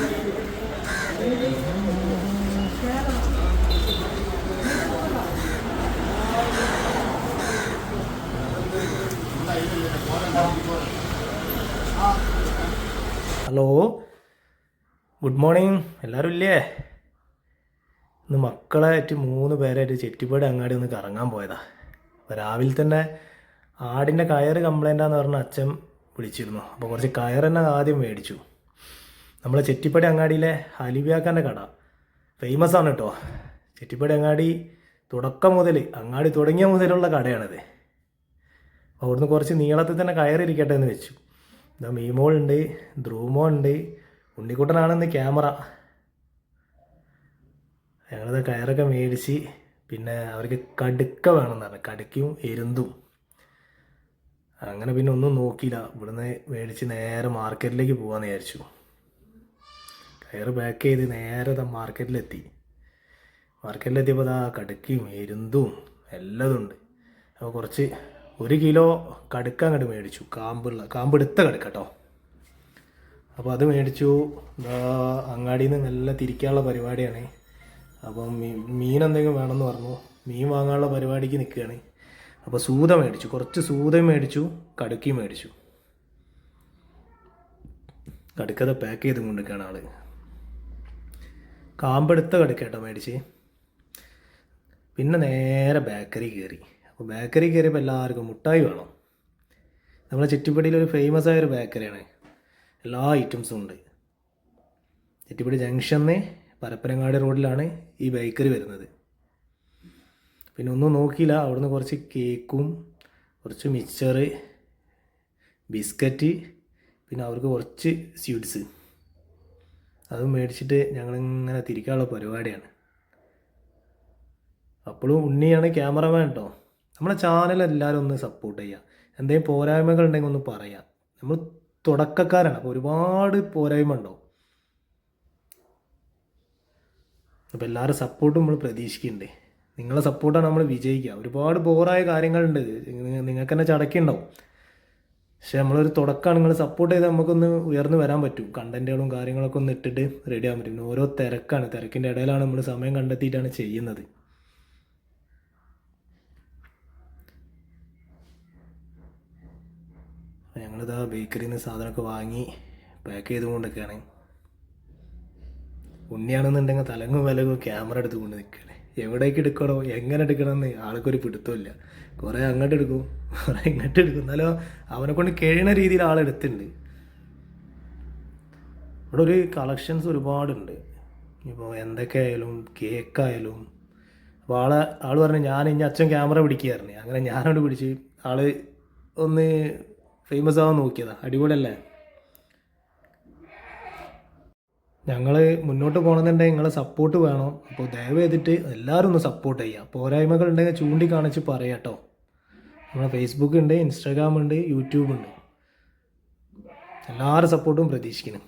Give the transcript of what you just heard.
Hello. Good morning. എല്ലാവരും ഇല്ലേ? ഇന്ന് മക്കളായിട്ട് മൂന്ന് പേരായിട്ട് ചെറ്റിപ്പാട് അങ്ങാടി ഒന്ന് കറങ്ങാൻ പോയതാ. അപ്പോൾ രാവിലെ തന്നെ ആടിന്റെ കയറ് കംപ്ലൈന്റാന്ന് പറഞ്ഞ അച്ഛൻ വിളിച്ചിരുന്നു. അപ്പോൾ കുറച്ച് കയർ തന്നെ ആദ്യം മേടിച്ചു. നമ്മളെ ചെറ്റിപ്പടി അങ്ങാടിയിലെ ഹലിബിയാക്കാന്റെ കട. ഫേമസ് ആണ് കേട്ടോ ചെറ്റിപ്പടി അങ്ങാടി തുടക്കം മുതൽ അങ്ങാടി തുടങ്ങിയ മുതലുള്ള കടയാണിത്. അവിടുന്ന് കുറച്ച് നീളത്തിൽ തന്നെ കയറിയിരിക്കട്ടെ എന്ന് വെച്ചു. ഇതാ മീമോൾ ഉണ്ട് ധ്രൂമോ ഉണ്ട് ഉണ്ണിക്കുട്ടനാണെന്ന് ക്യാമറ. ഞങ്ങളത് കയറൊക്കെ മേടിച്ച് പിന്നെ അവർക്ക് കടുക്ക വേണമെന്ന് പറഞ്ഞു. കടുക്കയും എരുന്തും. അങ്ങനെ പിന്നെ ഒന്നും നോക്കിയില്ല. ഇവിടുന്ന് മേടിച്ച് നേരെ മാർക്കറ്റിലേക്ക് പോകാമെന്ന് വിചാരിച്ചു. കയറ് പാക്ക് ചെയ്ത് നേരെ മാർക്കറ്റിലെത്തി മാർക്കറ്റിലെത്തിയപ്പോൾ അതാ കടുക്കയും എരുന്തും എല്ലതും ഉണ്ട്. അപ്പോൾ കുറച്ച് ഒരു കിലോ കടുക്ക അങ്ങോട്ട് മേടിച്ചു. കാമ്പുള്ള കാമ്പെടുത്ത കടുക്ക കേട്ടോ അപ്പോൾ അത് മേടിച്ചു. അങ്ങാടിയിൽ നിന്ന് നല്ല തിരിക്കാനുള്ള പരിപാടിയാണ്. അപ്പം മീൻ എന്തെങ്കിലും വേണമെന്ന് പറഞ്ഞു. മീൻ വാങ്ങാനുള്ള പരിപാടിക്ക് നിൽക്കുകയാണ് അപ്പോൾ സൂത മേടിച്ചു. കുറച്ച് സൂതയും മേടിച്ചു കടുക്കി മേടിച്ചു. കടുക്കത പാക്ക് ചെയ്ത് കൊണ്ടിരിക്കുകയാണ് ആൾ. കാമ്പെടുത്ത കടുക്ക കേട്ടോ മേടിച്ച്. പിന്നെ നേരെ ബേക്കറി കയറി അപ്പോൾ ബേക്കറി കയറിയപ്പോൾ എല്ലാവർക്കും മുട്ടായി വേണം. നമ്മളെ ചുറ്റുപടിയിൽ ഒരു ഫേമസ് ആയ ഒരു ബേക്കറിയാണ്. എല്ലാ ഐറ്റംസും ഉണ്ട്. ചുറ്റുപടി ജംഗ്ഷന്ന് പരപ്പനങ്ങാടി റോഡിലാണ് ഈ ബേക്കറി വരുന്നത്. പിന്നെ ഒന്നും നോക്കിയില്ല. അവിടുന്ന് കുറച്ച് കേക്കും കുറച്ച് മിക്സറ് ബിസ്ക്കറ്റ് പിന്നെ അവർക്ക് കുറച്ച് സ്വീറ്റ്സ് അതും മേടിച്ചിട്ട് ഞങ്ങളിങ്ങനെ തിരിക്കാനുള്ള പരിപാടിയാണ്. അപ്പോഴും ഉണ്ണിയാണ് ക്യാമറമാൻ കേട്ടോ നമ്മളെ ചാനൽ എല്ലാവരും ഒന്ന് സപ്പോർട്ട് ചെയ്യുക എന്തെങ്കിലും പോരായ്മകൾ ഉണ്ടെങ്കിൽ ഒന്ന് പറയാം. നമ്മൾ തുടക്കക്കാരാണ്. അപ്പോൾ ഒരുപാട് പോരായ്മ ഉണ്ടാവും അപ്പോൾ എല്ലാവരും സപ്പോർട്ടും നമ്മൾ പ്രതീക്ഷിക്കുന്നുണ്ട്. നിങ്ങളെ സപ്പോർട്ടാണ് നമ്മൾ വിജയിക്കുക. ഒരുപാട് ബോറായ കാര്യങ്ങളുണ്ട്. നിങ്ങ- നിങ്ങൾക്ക് തന്നെ ചടക്കുണ്ടാവും. പക്ഷെ നമ്മളൊരു തുടക്കമാണ് നിങ്ങൾ സപ്പോർട്ട് ചെയ്ത് നമുക്കൊന്ന് ഉയർന്നു വരാൻ പറ്റും. കണ്ടന്റുകളും കാര്യങ്ങളൊക്കെ ഒന്ന് ഇട്ടിട്ട് റെഡി ആകാൻ പറ്റും. ഓരോ തിരക്കാണ്. തിരക്കിന്റെ ഇടയിലാണ് നമ്മൾ സമയം കണ്ടെത്തിയിട്ടാണ് ചെയ്യുന്നത്. ഞങ്ങളിതാ ബേക്കറിയിൽ നിന്ന് സാധനമൊക്കെ വാങ്ങി പാക്ക് ചെയ്തുകൊണ്ടൊക്കെയാണ് ഉണ്ണിയാണെന്നുണ്ടെങ്കിൽ തലങ്ങും വിലങ്ങും ക്യാമറ എടുത്തുകൊണ്ട് നിൽക്കുകയാണ്. എവിടേക്ക് എടുക്കണോ? എങ്ങനെ എടുക്കണമെന്ന് ആൾക്കൊരു പിടുത്തമില്ല കുറേ അങ്ങോട്ട് എടുക്കും കുറേ ഇങ്ങോട്ട് എടുക്കും. എന്നാലും അവനെ കൊണ്ട് കഴിയണ രീതിയിൽ ആളെടുത്തിട്ടുണ്ട് ഇവിടെ ഒരു കളക്ഷൻസ് ഒരുപാടുണ്ട്. ഇപ്പോൾ എന്തൊക്കെയായാലും കേക്കായാലും. അപ്പോൾ ആളെ ആൾ പറഞ്ഞു ഞാൻ ഇനി അച്ഛൻ ക്യാമറ പിടിക്കുകയായിരുന്നു അങ്ങനെ ഞാനോട് പിടിച്ച് ആൾ ഒന്ന് ഫേമസ് ആവാൻ നോക്കിയതാണ് അടിപൊളിയല്ലേ? ഞങ്ങൾ മുന്നോട്ട് പോകണമെന്നുണ്ടെങ്കിൽ നിങ്ങളെ സപ്പോർട്ട് വേണം. അപ്പോൾ ദയവ് ചെയ്തിട്ട് എല്ലാവരും ഒന്ന് സപ്പോർട്ട് ചെയ്യുക. പോരായ്മകൾ ഉണ്ടെങ്കിൽ ചൂണ്ടിക്കാണിച്ച് പറയാം കേട്ടോ. നമ്മളെ ഫേസ്ബുക്ക് ഉണ്ട് ഇൻസ്റ്റാഗ്രാം ഉണ്ട് യൂട്യൂബ് ഉണ്ട്. എല്ലാവരുടെ സപ്പോർട്ടും പ്രതീക്ഷിക്കണം